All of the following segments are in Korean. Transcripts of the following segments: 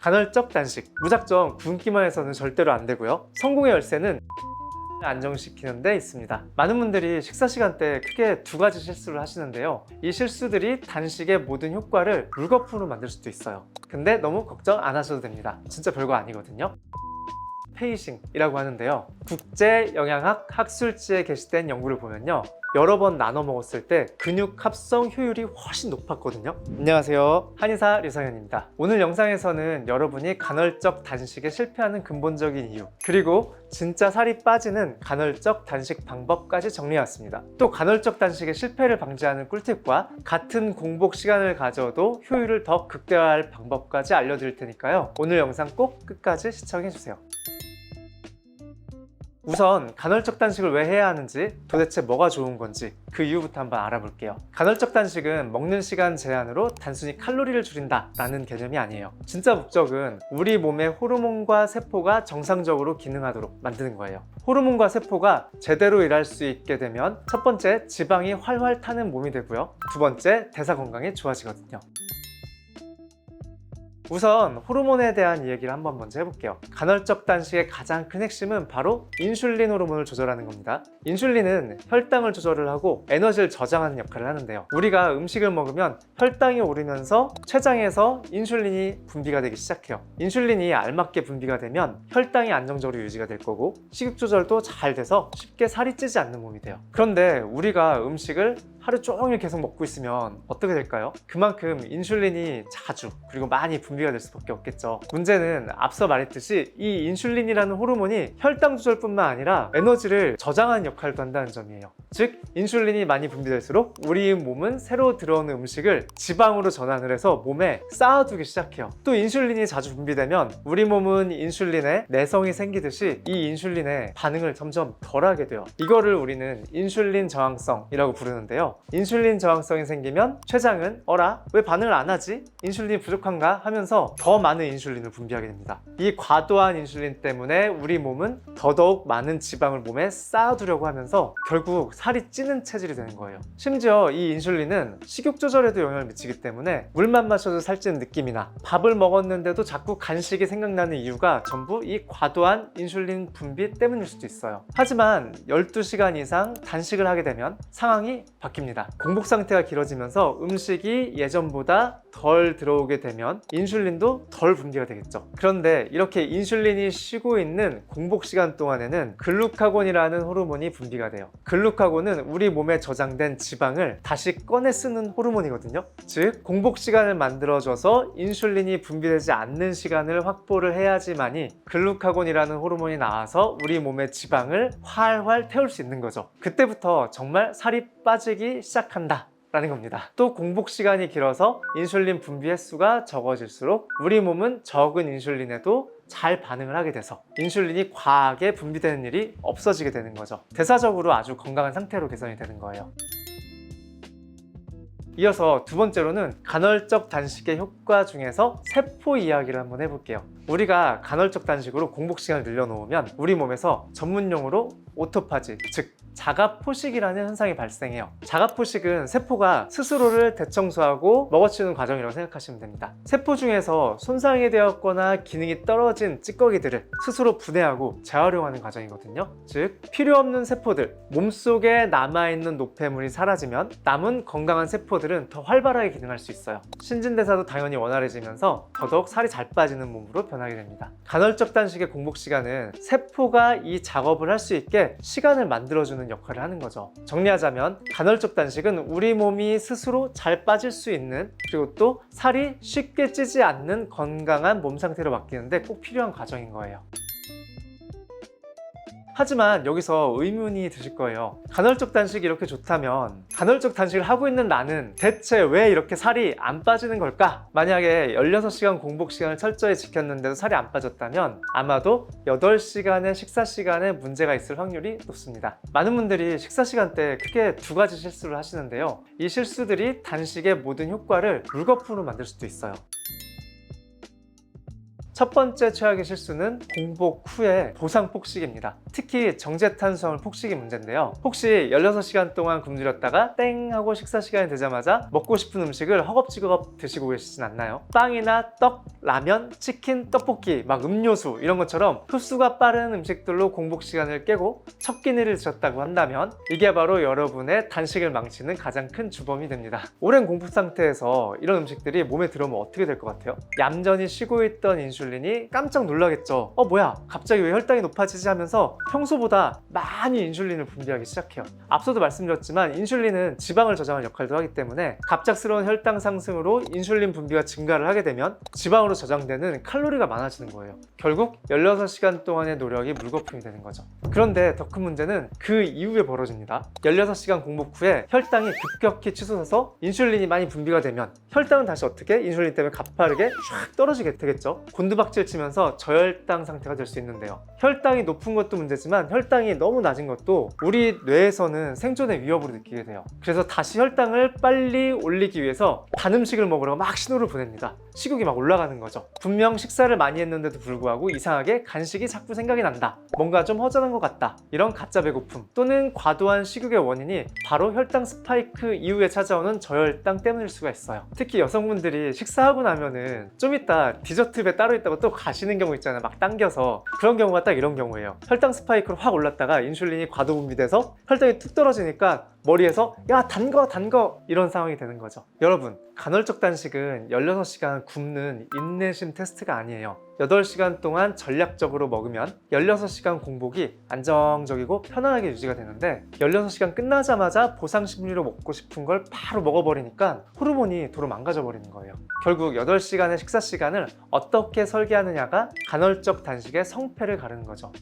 간헐적 단식, 무작정 굶기만 해서는 절대로 안 되고요. 성공의 열쇠는 안정시키는 데 있습니다. 많은 분들이 식사 시간 때 크게 두 가지 실수를 하시는데요. 이 실수들이 단식의 모든 효과를 물거품으로 만들 수도 있어요. 근데 너무 걱정 안 하셔도 됩니다. 진짜 별거 아니거든요. 페이싱이라고 하는데요. 국제 영양학 학술지에 게시된 연구를 보면요. 여러 번 나눠 먹었을 때 근육 합성 효율이 훨씬 높았거든요. 안녕하세요. 한의사 류상현입니다. 오늘 영상에서는 여러분이 간헐적 단식에 실패하는 근본적인 이유, 그리고 진짜 살이 빠지는 간헐적 단식 방법까지 정리해왔습니다. 또 간헐적 단식의 실패를 방지하는 꿀팁과 같은 공복 시간을 가져도 효율을 더 극대화할 방법까지 알려드릴 테니까요. 오늘 영상 꼭 끝까지 시청해주세요. 우선 간헐적 단식을 왜 해야 하는지 도대체 뭐가 좋은 건지 그 이유부터 한번 알아볼게요. 간헐적 단식은 먹는 시간 제한으로 단순히 칼로리를 줄인다 라는 개념이 아니에요. 진짜 목적은 우리 몸의 호르몬과 세포가 정상적으로 기능하도록 만드는 거예요. 호르몬과 세포가 제대로 일할 수 있게 되면 첫 번째 지방이 활활 타는 몸이 되고요. 두 번째 대사 건강이 좋아지거든요. 우선 호르몬에 대한 이야기를 한번 먼저 해볼게요. 간헐적 단식의 가장 큰 핵심은 바로 인슐린 호르몬을 조절하는 겁니다. 인슐린은 혈당을 조절을 하고 에너지를 저장하는 역할을 하는데요. 우리가 음식을 먹으면 혈당이 오르면서 췌장에서 인슐린이 분비가 되기 시작해요. 인슐린이 알맞게 분비가 되면 혈당이 안정적으로 유지가 될 거고 식욕 조절도 잘 돼서 쉽게 살이 찌지 않는 몸이 돼요. 그런데 우리가 음식을 하루 종일 계속 먹고 있으면 어떻게 될까요? 그만큼 인슐린이 자주 그리고 많이 분비가 될 수밖에 없겠죠. 문제는 앞서 말했듯이 이 인슐린이라는 호르몬이 혈당 조절뿐만 아니라 에너지를 저장하는 역할도 한다는 점이에요. 즉 인슐린이 많이 분비될수록 우리 몸은 새로 들어오는 음식을 지방으로 전환을 해서 몸에 쌓아두기 시작해요. 또 인슐린이 자주 분비되면 우리 몸은 인슐린에 내성이 생기듯이 이 인슐린의 반응을 점점 덜하게 돼요. 이거를 우리는 인슐린 저항성이라고 부르는데요. 인슐린 저항성이 생기면 췌장은 어라 왜 반응을 안 하지? 인슐린이 부족한가 하면서 더 많은 인슐린을 분비하게 됩니다. 이 과도한 인슐린 때문에 우리 몸은 더더욱 많은 지방을 몸에 쌓아두려고 하면서 결국 살이 찌는 체질이 되는 거예요. 심지어 이 인슐린은 식욕 조절에도 영향을 미치기 때문에 물만 마셔도 살찌는 느낌이나 밥을 먹었는데도 자꾸 간식이 생각나는 이유가 전부 이 과도한 인슐린 분비 때문일 수도 있어요. 하지만 12시간 이상 단식을 하게 되면 상황이 바뀝니다. 공복 상태가 길어지면서 음식이 예전보다 덜 들어오게 되면 인슐린도 덜 분비가 되겠죠. 그런데 이렇게 인슐린이 쉬고 있는 공복 시간 동안에는 글루카곤이라는 호르몬이 분비가 돼요. 글루카곤은 우리 몸에 저장된 지방을 다시 꺼내 쓰는 호르몬이거든요. 즉 공복 시간을 만들어줘서 인슐린이 분비되지 않는 시간을 확보를 해야지만이 글루카곤이라는 호르몬이 나와서 우리 몸의 지방을 활활 태울 수 있는 거죠. 그때부터 정말 살이 빠지기 시작한다. 라는 겁니다. 또 공복 시간이 길어서 인슐린 분비 횟수가 적어질수록 우리 몸은 적은 인슐린에도 잘 반응을 하게 돼서 인슐린이 과하게 분비되는 일이 없어지게 되는 거죠. 대사적으로 아주 건강한 상태로 개선이 되는 거예요. 이어서 두 번째로는 간헐적 단식의 효과 중에서 세포 이야기를 한번 해볼게요. 우리가 간헐적 단식으로 공복 시간을 늘려놓으면 우리 몸에서 전문용어로 오토파지, 즉 자가 포식이라는 현상이 발생해요. 자가 포식은 세포가 스스로를 대청소하고 먹어치우는 과정이라고 생각하시면 됩니다. 세포 중에서 손상이 되었거나 기능이 떨어진 찌꺼기들을 스스로 분해하고 재활용하는 과정이거든요. 즉 필요 없는 세포들, 몸속에 남아있는 노폐물이 사라지면 남은 건강한 세포들은 더 활발하게 기능할 수 있어요. 신진대사도 당연히 원활해지면서 더더욱 살이 잘 빠지는 몸으로 변하게 됩니다. 간헐적 단식의 공복 시간은 세포가 이 작업을 할 수 있게 시간을 만들어주는 역할을 하는 거죠. 정리하자면 간헐적 단식은 우리 몸이 스스로 잘 빠질 수 있는 그리고 또 살이 쉽게 찌지 않는 건강한 몸 상태로 바뀌는데 꼭 필요한 과정인 거예요. 하지만 여기서 의문이 드실 거예요. 간헐적 단식이 이렇게 좋다면 간헐적 단식을 하고 있는 나는 대체 왜 이렇게 살이 안 빠지는 걸까? 만약에 16시간 공복 시간을 철저히 지켰는데도 살이 안 빠졌다면 아마도 8시간의 식사 시간에 문제가 있을 확률이 높습니다. 많은 분들이 식사 시간 때 크게 두 가지 실수를 하시는데요. 이 실수들이 단식의 모든 효과를 물거품으로 만들 수도 있어요. 첫 번째 최악의 실수는 공복 후에 보상 폭식입니다. 특히 정제탄수화물 폭식이 문제인데요. 혹시 16시간 동안 굶주렸다가 땡 하고 식사 시간이 되자마자 먹고 싶은 음식을 허겁지겁 드시고 계시진 않나요? 빵이나 떡, 라면, 치킨, 떡볶이, 막 음료수 이런 것처럼 흡수가 빠른 음식들로 공복 시간을 깨고 첫 끼니를 드셨다고 한다면 이게 바로 여러분의 단식을 망치는 가장 큰 주범이 됩니다. 오랜 공복 상태에서 이런 음식들이 몸에 들어오면 어떻게 될 것 같아요? 얌전히 쉬고 있던 인슐린 이 깜짝 놀라겠죠. 어 뭐야? 갑자기 왜 혈당이 높아지지 하면서 평소보다 많이 인슐린을 분비하기 시작해요. 앞서도 말씀드렸지만 인슐린은 지방을 저장하는 역할도 하기 때문에 갑작스러운 혈당 상승으로 인슐린 분비가 증가를 하게 되면 지방으로 저장되는 칼로리가 많아지는 거예요. 결국 16시간 동안의 노력이 물거품이 되는 거죠. 그런데 더 큰 문제는 그 이후에 벌어집니다. 16시간 공복 후에 혈당이 급격히 치솟아서 인슐린이 많이 분비가 되면 혈당은 다시 어떻게? 인슐린 때문에 가파르게 쫙 떨어지게 되겠죠. 곤두 박질 치면서 저혈당 상태가 될 수 있는데요. 혈당이 높은 것도 문제지만 혈당이 너무 낮은 것도 우리 뇌에서는 생존의 위협으로 느끼게 돼요. 그래서 다시 혈당을 빨리 올리기 위해서 단 음식을 먹으러 막 신호를 보냅니다. 식욕이 막 올라가는 거죠. 분명 식사를 많이 했는데도 불구하고 이상하게 간식이 자꾸 생각이 난다. 뭔가 좀 허전한 것 같다. 이런 가짜 배고픔 또는 과도한 식욕의 원인이 바로 혈당 스파이크 이후에 찾아오는 저혈당 때문일 수가 있어요. 특히 여성분들이 식사하고 나면은 좀 이따 디저트 배 따로 있다 고또 가시는 경우 있잖아요. 막 당겨서 그런 경우가 딱 이런 경우예요. 혈당 스파이크로 확 올랐다가 인슐린이 과도 분비돼서 혈당이 툭 떨어지니까 머리에서 야 단 거 단 거 이런 상황이 되는 거죠. 여러분 간헐적 단식은 16시간 굶는 인내심 테스트가 아니에요. 8시간 동안 전략적으로 먹으면 16시간 공복이 안정적이고 편안하게 유지가 되는데 16시간 끝나자마자 보상 심리로 먹고 싶은 걸 바로 먹어버리니까 호르몬이 도로 망가져 버리는 거예요. 결국 8시간의 식사 시간을 어떻게 설계하느냐가 간헐적 단식의 성패를 가르는 거죠.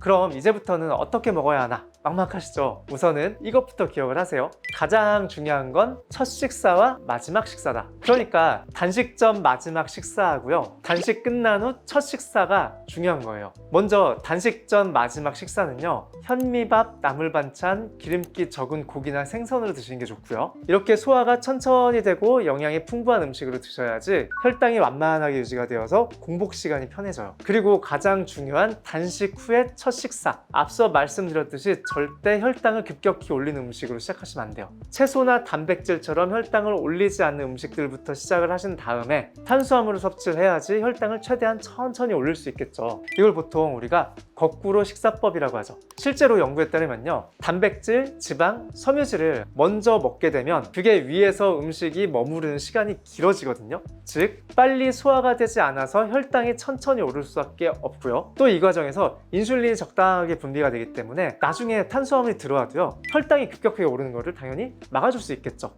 그럼 이제부터는 어떻게 먹어야 하나? 막막하시죠? 우선은 이것부터 기억을 하세요. 가장 중요한 건 첫 식사와 마지막 식사다. 그러니까 단식 전 마지막 식사하고요. 단식 끝난 후 첫 식사가 중요한 거예요. 먼저 단식 전 마지막 식사는요. 현미밥, 나물 반찬, 기름기 적은 고기나 생선으로 드시는 게 좋고요. 이렇게 소화가 천천히 되고 영양이 풍부한 음식으로 드셔야지 혈당이 완만하게 유지가 되어서 공복 시간이 편해져요. 그리고 가장 중요한 단식 후의 첫 식사. 앞서 말씀드렸듯이 절대 혈당을 급격히 올리는 음식으로 시작하시면 안 돼요. 채소나 단백질처럼 혈당을 올리지 않는 음식들부터 시작을 하신 다음에 탄수화물을 섭취를 해야지 혈당을 최대한 천천히 올릴 수 있겠죠. 이걸 보통 우리가 거꾸로 식사법이라고 하죠. 실제로 연구에 따르면요. 단백질, 지방, 섬유질을 먼저 먹게 되면 그게 위에서 음식이 머무르는 시간이 길어지거든요. 즉, 빨리 소화가 되지 않아서 혈당이 천천히 오를 수밖에 없고요. 또 이 과정에서 인슐린이 적당하게 분비가 되기 때문에 나중에 탄수화물이 들어와도요. 혈당이 급격하게 오르는 것을 당연히 막아줄 수 있겠죠.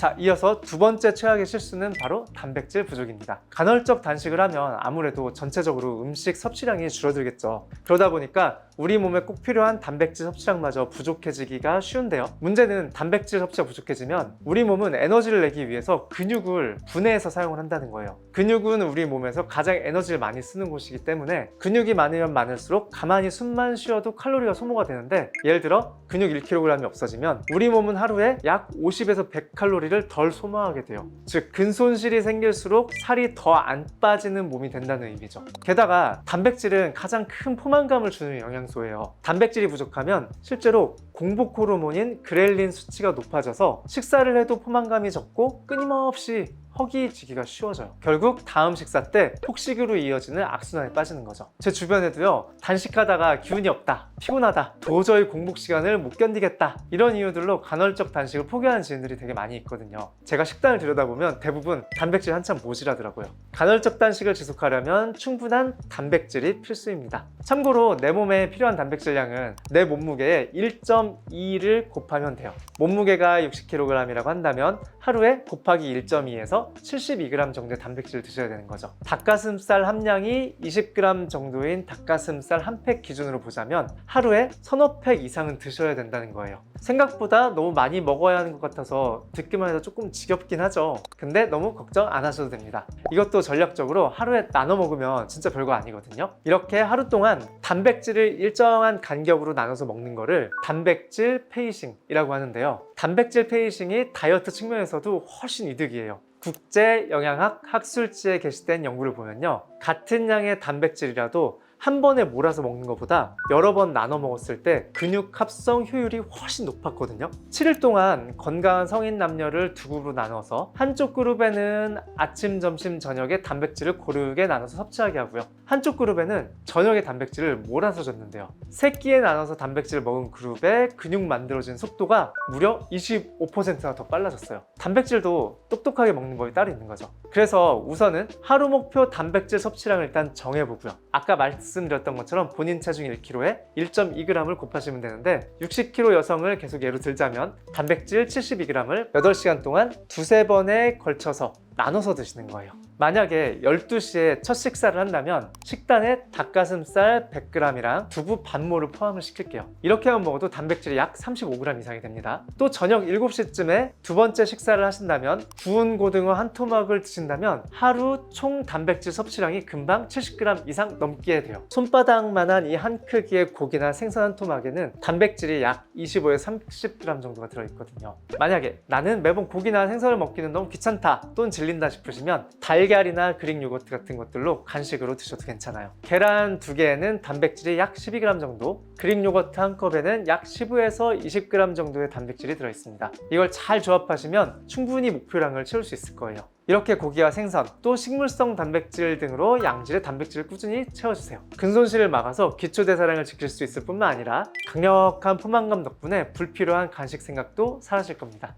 자, 이어서 두 번째 최악의 실수는 바로 단백질 부족입니다. 간헐적 단식을 하면 아무래도 전체적으로 음식 섭취량이 줄어들겠죠. 그러다 보니까 우리 몸에 꼭 필요한 단백질 섭취량마저 부족해지기가 쉬운데요. 문제는 단백질 섭취가 부족해지면 우리 몸은 에너지를 내기 위해서 근육을 분해해서 사용을 한다는 거예요. 근육은 우리 몸에서 가장 에너지를 많이 쓰는 곳이기 때문에 근육이 많으면 많을수록 가만히 숨만 쉬어도 칼로리가 소모가 되는데 예를 들어 근육 1kg이 없어지면 우리 몸은 하루에 약 50에서 100칼로리 를 덜 소모하게 돼요. 즉 근손실이 생길수록 살이 더 안 빠지는 몸이 된다는 의미죠. 게다가 단백질은 가장 큰 포만감을 주는 영양소예요. 단백질이 부족하면 실제로 공복 호르몬인 그렐린 수치가 높아져서 식사를 해도 포만감이 적고 끊임없이 허기지기가 쉬워져요. 결국 다음 식사 때 폭식으로 이어지는 악순환에 빠지는 거죠. 제 주변에도요, 단식하다가 기운이 없다, 피곤하다, 도저히 공복 시간을 못 견디겠다, 이런 이유들로 간헐적 단식을 포기하는 지인들이 되게 많이 있거든요. 제가 식단을 들여다보면 대부분 단백질 한참 모자라더라고요. 간헐적 단식을 지속하려면 충분한 단백질이 필수입니다. 참고로 내 몸에 필요한 단백질량은 내 몸무게의 1.2를 곱하면 돼요. 몸무게가 60kg이라고 한다면 하루에 곱하기 1.2에서 72g 정도의 단백질을 드셔야 되는 거죠. 닭가슴살 함량이 20g 정도인 닭가슴살 한 팩 기준으로 보자면 하루에 서너 팩 이상은 드셔야 된다는 거예요. 생각보다 너무 많이 먹어야 하는 것 같아서 듣기만 해도 조금 지겹긴 하죠. 근데 너무 걱정 안 하셔도 됩니다. 이것도 전략적으로 하루에 나눠 먹으면 진짜 별거 아니거든요. 이렇게 하루 동안 단백질을 일정한 간격으로 나눠서 먹는 거를 단백질 페이싱이라고 하는데요. 단백질 페이싱이 다이어트 측면에서도 훨씬 이득이에요. 국제 영양학 학술지에 게시된 연구를 보면요. 같은 양의 단백질이라도 한 번에 몰아서 먹는 것보다 여러 번 나눠 먹었을 때 근육 합성 효율이 훨씬 높았거든요. 7일 동안 건강한 성인 남녀를 두 그룹으로 나눠서 한쪽 그룹에는 아침, 점심, 저녁에 단백질을 고르게 나눠서 섭취하게 하고요. 한쪽 그룹에는 저녁에 단백질을 몰아서 줬는데요. 세 끼에 나눠서 단백질을 먹은 그룹의 근육 만들어진 속도가 무려 25%나 더 빨라졌어요. 단백질도 똑똑하게 먹는 법이 따로 있는 거죠. 그래서 우선은 하루 목표 단백질 섭취량을 일단 정해보고요. 아까 말씀 드렸던 것처럼 본인 체중 1kg에 1.2g을 곱하시면 되는데 60kg 여성을 계속 예로 들자면 단백질 72g을 8시간 동안 두세 번에 걸쳐서 나눠서 드시는 거예요. 만약에 12시에 첫 식사를 한다면 식단에 닭가슴살 100g이랑 두부 반모를 포함을 시킬게요. 이렇게 만 먹어도 단백질이 약 35g 이상이 됩니다. 또 저녁 7시쯤에 두 번째 식사를 하신다면 구운 고등어 한 토막을 드신다면 하루 총 단백질 섭취량이 금방 70g 이상 넘게 돼요. 손바닥만한 이 한 크기의 고기나 생선 한 토막에는 단백질이 약 25에서 30g 정도가 들어있거든요. 만약에 나는 매번 고기나 생선을 먹기는 너무 귀찮다 또는 질린다 싶으시면 달걀 이나 그릭 요거트 같은 것들로 간식으로 드셔도 괜찮아요. 계란 두 개에는 단백질이 약 12g 정도, 그릭 요거트 한 컵에는 약 15에서 20g 정도의 단백질이 들어있습니다. 이걸 잘 조합하시면 충분히 목표량을 채울 수 있을 거예요. 이렇게 고기와 생선, 또 식물성 단백질 등으로 양질의 단백질을 꾸준히 채워주세요. 근손실을 막아서 기초대사량을 지킬 수 있을 뿐만 아니라 강력한 포만감 덕분에 불필요한 간식 생각도 사라질 겁니다.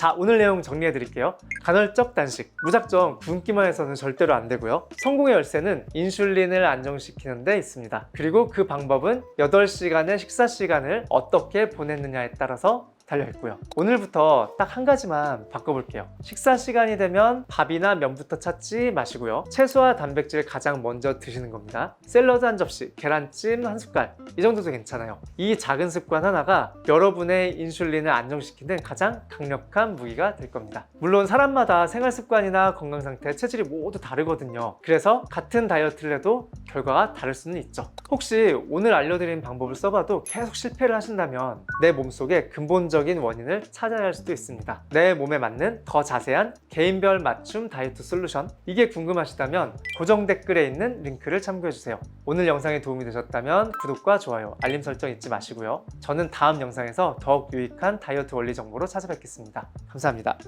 자 오늘 내용 정리해 드릴게요. 간헐적 단식. 무작정 굶기만 해서는 절대로 안 되고요. 성공의 열쇠는 인슐린을 안정시키는 데 있습니다. 그리고 그 방법은 8시간의 식사 시간을 어떻게 보냈느냐에 따라서 달려있고요. 오늘부터 딱 한 가지만 바꿔볼게요. 식사 시간이 되면 밥이나 면부터 찾지 마시고요. 채소와 단백질을 가장 먼저 드시는 겁니다. 샐러드 한 접시, 계란찜 한 숟갈. 이 정도도 괜찮아요. 이 작은 습관 하나가 여러분의 인슐린을 안정시키는 가장 강력한 무기가 될 겁니다. 물론 사람마다 생활 습관이나 건강 상태, 체질이 모두 다르거든요. 그래서 같은 다이어트를 해도 결과가 다를 수는 있죠. 혹시 오늘 알려드린 방법을 써봐도 계속 실패를 하신다면 내 몸속에 근본적인 원인을 찾아야 할 수도 있습니다. 내 몸에 맞는 더 자세한 개인별 맞춤 다이어트 솔루션 이게 궁금하시다면 고정 댓글에 있는 링크를 참고해주세요. 오늘 영상이 도움이 되셨다면 구독과 좋아요, 알림 설정 잊지 마시고요. 저는 다음 영상에서 더욱 유익한 다이어트 원리 정보로 찾아뵙겠습니다. 감사합니다.